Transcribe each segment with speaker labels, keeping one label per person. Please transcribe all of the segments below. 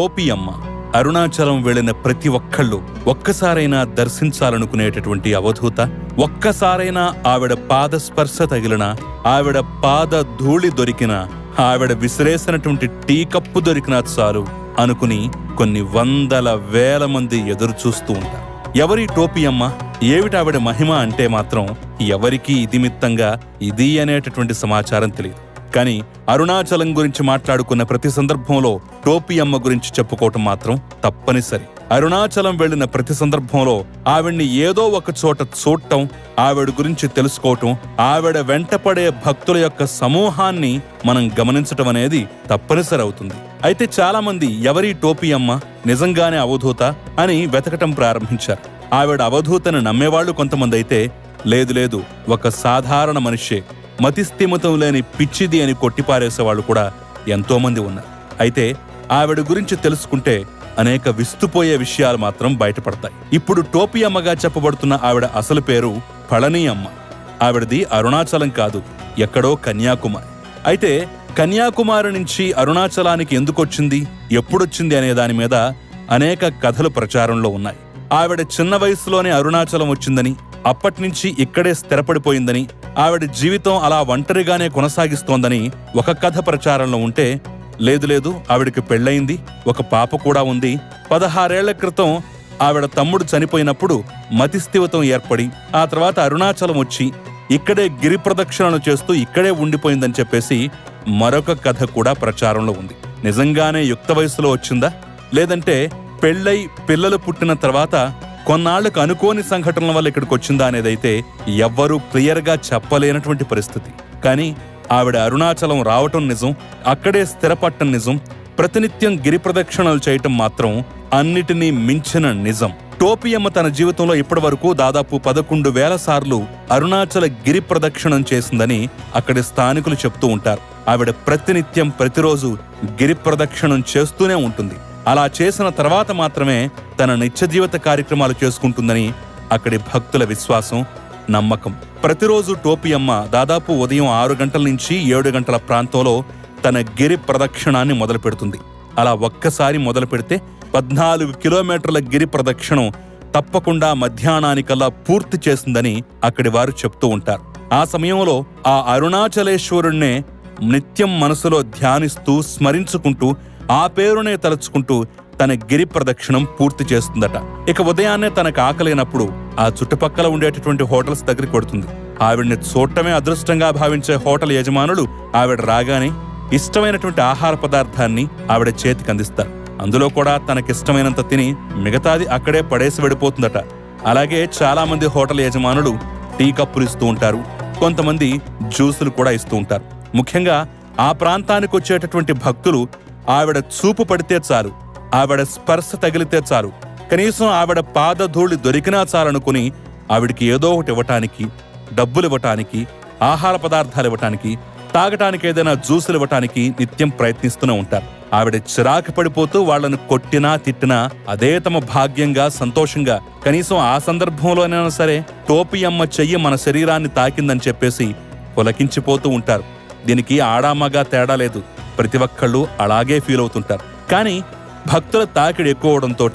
Speaker 1: టోపీ అమ్మ అరుణాచలం వెళ్ళిన ప్రతి ఒక్కళ్ళు ఒక్కసారైనా దర్శించాలనుకునేటటువంటి అవధూత ఒక్కసారైనా ఆవిడ పాద స్పర్శ తగిలిన ఆవిడ పాద ధూళి దొరికిన ఆవిడ విసిరేసినటువంటి టీ కప్పు దొరికినా చాలు అనుకుని కొన్ని వందల వేల మంది ఎదురు చూస్తూ ఉంటారు. ఎవరి టోపీ అమ్మ? ఏమిటావిడ మహిమ అంటే మాత్రం ఎవరికీ ఇదిమిత్తంగా ఇది అనేటటువంటి సమాచారం తెలియదు. కానీ అరుణాచలం గురించి మాట్లాడుకున్న ప్రతి సందర్భంలో టోపీ అమ్మ గురించి చెప్పుకోవటం మాత్రం తప్పనిసరి. అరుణాచలం వెళ్ళిన ప్రతి సందర్భంలో ఆవిడ్ని ఏదో ఒక చోట చూడటం ఆవిడ గురించి తెలుసుకోవటం ఆవిడ వెంటపడే భక్తుల యొక్క సమూహాన్ని మనం గమనించటం అనేది తప్పనిసరి అవుతుంది. అయితే చాలా మంది ఎవరి టోపీ అమ్మ నిజంగానే అవధూత అని వెతకటం ప్రారంభించారు. ఆవిడ అవధూతను నమ్మేవాళ్ళు కొంతమంది అయితే లేదు లేదు ఒక సాధారణ మనిషే. మతిస్థిమితం లేని పిచ్చిది అని కొట్టిపారేసేవాళ్ళు కూడా ఎంతోమంది ఉన్నారు. అయితే ఆవిడ గురించి తెలుసుకుంటే అనేక విస్తుపోయే విషయాలు మాత్రం బయటపడతాయి. ఇప్పుడు టోపీ అమ్మగా చెప్పబడుతున్న ఆవిడ అసలు పేరు పళని అమ్మ. ఆవిడది అరుణాచలం కాదు ఎక్కడో కన్యాకుమారి. అయితే కన్యాకుమారి నుంచి అరుణాచలానికి ఎందుకొచ్చింది ఎప్పుడొచ్చింది అనే దాని మీద అనేక కథలు ప్రచారంలో ఉన్నాయి. ఆవిడ చిన్న వయసులోనే అరుణాచలం వచ్చిందని అప్పట్నుంచి ఇక్కడే స్థిరపడిపోయిందని ఆవిడ జీవితం అలా ఒంటరిగానే కొనసాగిస్తోందని ఒక కథ ప్రచారంలో ఉంటే లేదు లేదు ఆవిడకి పెళ్ళయింది ఒక పాప కూడా ఉంది. పదహారేళ్ళ క్రితం ఆవిడ తమ్ముడు చనిపోయినప్పుడు మతిస్థివతం ఏర్పడి ఆ తర్వాత అరుణాచలం వచ్చి ఇక్కడే గిరి ప్రదక్షిణలు చేస్తూ ఇక్కడే ఉండిపోయిందని చెప్పేసి మరొక కథ కూడా ప్రచారంలో ఉంది. నిజంగానే యుక్త వయసులో వచ్చిందా? లేదంటే పెళ్ళై పిల్లలు పుట్టిన తర్వాత కొన్నాళ్ళకు అనుకోని సంఘటనల వల్ల ఇక్కడికి వచ్చిందా అనేదైతే ఎవ్వరూ క్లియర్గా చెప్పలేనటువంటి పరిస్థితి. కానీ ఆవిడ అరుణాచలం రావటం నిజం అక్కడే స్థిరపట్టం నిజం ప్రతినిత్యం గిరి ప్రదక్షిణలు చేయటం మాత్రం అన్నిటినీ మించిన నిజం. టోపియమ్మ తన జీవితంలో ఇప్పటి వరకు దాదాపు పదకొండు వేల సార్లు అరుణాచల గిరి ప్రదక్షిణం చేసిందని అక్కడి స్థానికులు చెప్తూ ఉంటారు. ఆవిడ ప్రతినిత్యం ప్రతిరోజు గిరి ప్రదక్షిణం చేస్తూనే ఉంటుంది. అలా చేసిన తర్వాత మాత్రమే తన నిత్య జీవిత కార్యక్రమాలు చేసుకుంటుందని అక్కడి భక్తుల విశ్వాసం నమ్మకం. ప్రతిరోజు టోపీ అమ్మ దాదాపు ఉదయం ఆరు గంటల నుంచి ఏడు గంటల ప్రాంతంలో తన గిరి ప్రదక్షిణాన్ని మొదలు పెడుతుంది. అలా ఒక్కసారి మొదలు పెడితే పద్నాలుగు కిలోమీటర్ల గిరి ప్రదక్షిణం తప్పకుండా మధ్యాహ్నానికల్లా పూర్తి చేసిందని అక్కడి వారు చెప్తూ ఉంటారు. ఆ సమయంలో ఆ అరుణాచలేశ్వరుణ్ణే నిత్యం మనసులో ధ్యానిస్తూ స్మరించుకుంటూ ఆ పేరునే తలుచుకుంటూ తన గిరి ప్రదక్షిణం పూర్తి చేస్తుందట. ఇక ఉదయాన్నే తనకు ఆకలేనప్పుడు ఆ చుట్టుపక్కల ఉండేటటువంటి హోటల్స్ దగ్గరికి కొడుతుంది. ఆవిడ్ని చూడటమే అదృష్టంగా భావించే హోటల్ యజమానులు ఆవిడ రాగానే ఇష్టమైనటువంటి ఆహార పదార్థాన్ని ఆవిడ చేతికి అందిస్తారు. అందులో కూడా తనకిష్టమైనంత తిని మిగతాది అక్కడే పడేసి వెళ్ళిపోతుందట. అలాగే చాలా మంది హోటల్ యజమానులు టీ కప్పులు ఇస్తూ ఉంటారు. కొంతమంది జ్యూసులు కూడా ఇస్తూ ఉంటారు. ముఖ్యంగా ఆ ప్రాంతానికి వచ్చేటటువంటి భక్తులు ఆవిడ చూపు పడితే చాలు. ఆవిడ స్పర్శ తగిలితే చాలు. కనీసం ఆవిడ పాదధూళి దొరికినా చాలనుకుని ఆవిడికి ఏదో ఒకటి ఇవ్వటానికి డబ్బులు ఇవ్వటానికి ఆహార పదార్థాలు ఇవ్వటానికి తాగటానికి ఏదైనా జ్యూసులు ఇవ్వటానికి నిత్యం ప్రయత్నిస్తూనే ఉంటారు. ఆవిడ చిరాకు పడిపోతూ వాళ్ళను కొట్టినా తిట్టినా అదే తమ భాగ్యంగా సంతోషంగా కనీసం ఆ సందర్భంలోనైనా సరే టోపీ అమ్మ చెయ్యి మన శరీరాన్ని తాకిందని చెప్పేసి పులకించిపోతూ ఉంటారు. దీనికి ఆడామగా తేడా లేదు. ప్రతి ఒక్కళ్ళు అలాగే ఫీల్ అవుతుంటారు. కానీ భక్తుల తాకిడి ఎక్కువడంతో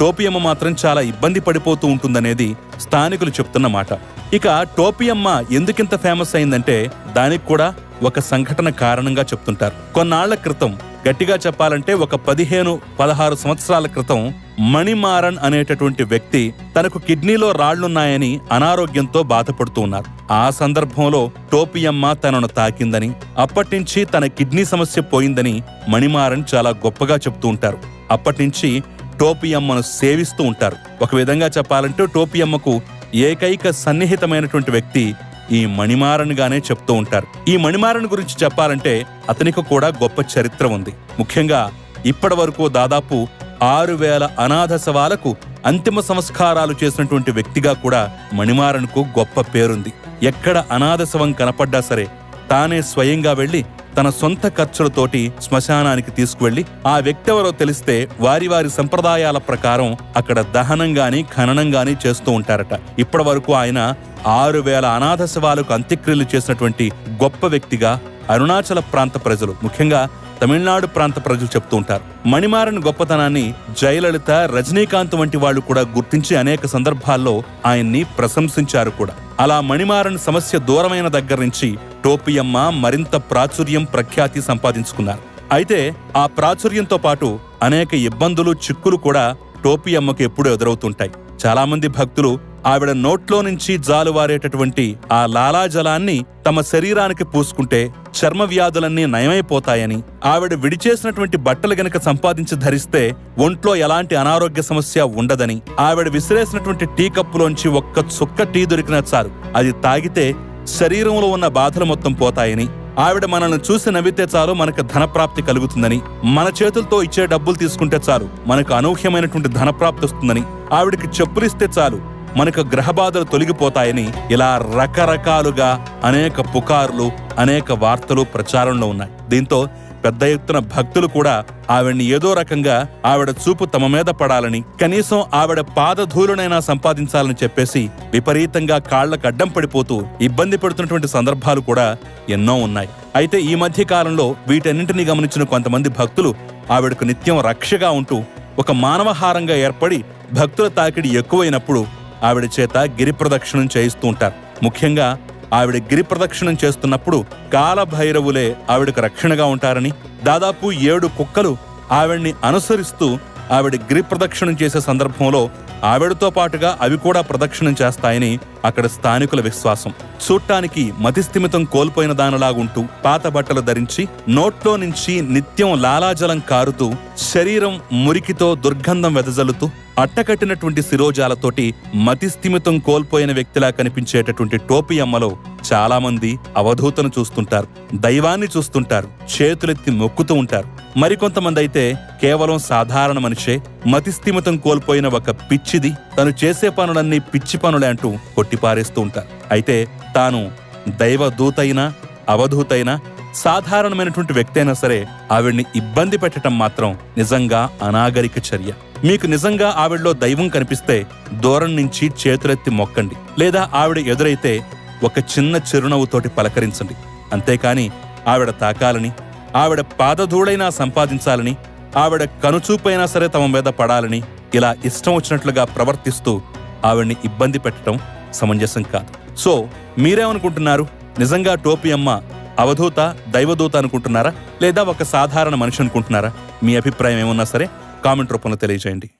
Speaker 1: టోపియమ్మ మాత్రం చాలా ఇబ్బంది పడిపోతూ ఉంటుందనేది స్థానికులు చెప్తున్న మాట. ఇక టోపియమ్మ ఎందుకింత ఫేమస్ అయిందంటే దానికి కూడా ఒక సంఘటన కారణంగా చెప్తుంటారు. కొన్నాళ్ళ క్రితం గట్టిగా చెప్పాలంటే ఒక పదిహేను పదహారు సంవత్సరాల క్రితం మణిమారన్ అనేటటువంటి వ్యక్తి తనకు కిడ్నీలో రాళ్ళున్నాయని అనారోగ్యంతో బాధపడుతూ ఉన్నారు. ఆ సందర్భంలో టోపియమ్మ తనను తాకిందని అప్పటినుంచి తన కిడ్నీ సమస్య పోయిందని మణిమారన్ చాలా గొప్పగా చెప్తూ ఉంటారు. అప్పటినుంచి టోపియమ్మను సేవిస్తూ ఉంటారు. ఒక విధంగా చెప్పాలంటే టోపియమ్మకు ఏకైక సన్నిహితమైనటువంటి వ్యక్తి ఈ మణిమారన్ గానే చెప్తూ ఉంటారు. ఈ మణిమారన్ గురించి చెప్పాలంటే అతనికి కూడా గొప్ప చరిత్ర ఉంది. ముఖ్యంగా ఇప్పటి వరకు దాదాపు ఆరు వేల అనాథ శవాలకు అంతిమ సంస్కారాలు చేసినటువంటి వ్యక్తిగా కూడా మణిమారన్కు గొప్ప పేరుంది. ఎక్కడ అనాథ శవం కనపడ్డా సరే తానే స్వయంగా వెళ్ళి తన సొంత ఖర్చులతోటి శ్మశానానికి తీసుకువెళ్ళి ఆ వ్యక్తి ఎవరో తెలిస్తే వారి వారి సంప్రదాయాల ప్రకారం అక్కడ దహనం గాని ఖననం గాని చేస్తూ ఉంటారట. ఇప్పటి వరకు ఆయన ఆరు వేల అనాథ శవాలకు అంత్యక్రియలు చేసినటువంటి గొప్ప వ్యక్తిగా అరుణాచల ప్రాంత ప్రజలు ముఖ్యంగా తమిళనాడు ప్రాంత ప్రజలు చెప్తూ ఉంటారు. మణిమారన్ గొప్పతనాన్ని జయలలిత రజనీకాంత్ వంటి వాళ్ళు కూడా గుర్తించి అనేక సందర్భాల్లో ఆయన్ని ప్రశంసించారు కూడా. అలా మణిమారన్ సమస్య దూరమైన దగ్గర నుంచి టోపియమ్మ మరింత ప్రాచుర్యం ప్రఖ్యాతి సంపాదించుకున్నారు. అయితే ఆ ప్రాచుర్యంతో పాటు అనేక ఇబ్బందులు చిక్కులు కూడా టోపియమ్మకు ఎప్పుడూ ఎదురవుతుంటాయి. చాలామంది భక్తులు ఆవిడ నోట్లో నుంచి జాలువారేటటువంటి ఆ లాలాజలాన్ని తమ శరీరానికి పూసుకుంటే చర్మ వ్యాధులన్నీ నయమైపోతాయని ఆవిడ విడిచేసినటువంటి బట్టలు గనక సంపాదించి ధరిస్తే ఒంట్లో ఎలాంటి అనారోగ్య సమస్య ఉండదని ఆవిడ విసిరేసినటువంటి టీ కప్పులోంచి ఒక్క చుక్క టీ దొరికినా చాలు అది తాగితే శరీరంలో ఉన్న బాధలు మొత్తం పోతాయని ఆవిడ మనల్ని చూసి నవ్వితే చాలు మనకు ధనప్రాప్తి కలుగుతుందని మన చేతులతో ఇచ్చే డబ్బులు తీసుకుంటే చాలు మనకు అనూహ్యమైనటువంటి ధనప్రాప్తి వస్తుందని ఆవిడకి చెప్పులిస్తే చాలు మనకు గ్రహబాధలు తొలగిపోతాయని ఇలా రకరకాలుగా అనేక పుకార్లు అనేక వార్తలు ప్రచారంలో ఉన్నాయి. దీంతో పెద్ద ఎత్తున భక్తులు కూడా ఆవిడ్ని ఏదో రకంగా ఆవిడ చూపు తమ మీద పడాలని కనీసం ఆవిడ పాదధూలునైనా సంపాదించాలని చెప్పేసి విపరీతంగా కాళ్ళకు అడ్డం పడిపోతూ ఇబ్బంది పడుతున్నటువంటి సందర్భాలు కూడా ఎన్నో ఉన్నాయి. అయితే ఈ మధ్య కాలంలో వీటన్నింటినీ గమనించిన కొంతమంది భక్తులు ఆవిడకు నిత్యం రక్షగా ఉంటూ ఒక మానవహారంగా ఏర్పడి భక్తుల తాకిడి ఎక్కువైనప్పుడు ఆవిడ చేత గిరి ప్రదక్షిణం చేయిస్తూ ఉంటారు. ముఖ్యంగా ఆవిడ గిరి ప్రదక్షిణం చేస్తున్నప్పుడు కాలభైరవులే ఆవిడకు రక్షణగా ఉంటారని దాదాపు ఏడు కుక్కలు ఆవిడ్ని అనుసరిస్తూ ఆవిడ గిరి ప్రదక్షిణం చేసే సందర్భంలో ఆవిడతో పాటుగా అవి కూడా ప్రదక్షిణం చేస్తాయని అక్కడ స్థానికుల విశ్వాసం. చూడటానికి మతిస్థిమితం కోల్పోయిన దానిలాగుంటూ పాత బట్టలు ధరించి నోట్లో నుంచి నిత్యం లాలాజలం కారుతూ శరీరం మురికితో దుర్గంధం వెదజల్లుతూ అట్టకట్టినటువంటి శిరోజాలతోటి మతిస్థిమితం కోల్పోయిన వ్యక్తిలా కనిపించేటటువంటి టోపీ అమ్మలో చాలామంది అవధూతను చూస్తుంటారు. దైవాన్ని చూస్తుంటారు. చేతులెత్తి మొక్కుతూ ఉంటారు. మరికొంతమంది అయితే కేవలం సాధారణ మనిషే మతిస్థిమితం కోల్పోయిన ఒక పిచ్చిది తను చేసే పనులన్నీ పిచ్చి పనులే అంటూ కొట్టిపారేస్తూ ఉంటారు. అయితే తాను దైవ దూతైనా అవధూతైనా సాధారణమైనటువంటి వ్యక్తి అయినా సరే ఆవిడ్ని ఇబ్బంది పెట్టడం మాత్రం నిజంగా అనాగరిక చర్య. మీకు నిజంగా ఆవిడలో దైవం కనిపిస్తే దూరం నుంచి చేతులెత్తి మొక్కండి. లేదా ఆవిడ ఎదురైతే ఒక చిన్న చిరునవ్వుతోటి పలకరించండి. అంతేకాని ఆవిడ తాకాలని ఆవిడ పాదధూడైనా సంపాదించాలని ఆవిడ కనుచూపైనా సరే తమ మీద పడాలని ఇలా ఇష్టం వచ్చినట్లుగా ప్రవర్తిస్తూ ఆవిడ్ని ఇబ్బంది పెట్టడం సమంజసం కాదు. సో మీరేమనుకుంటున్నారు? నిజంగా టోపీ అమ్మ అవధూత దైవదూత అనుకుంటున్నారా? లేదా ఒక సాధారణ మనిషి అనుకుంటున్నారా? మీ అభిప్రాయం ఏమున్నా సరే కామెంట్ రూపంలో తెలియజేయండి.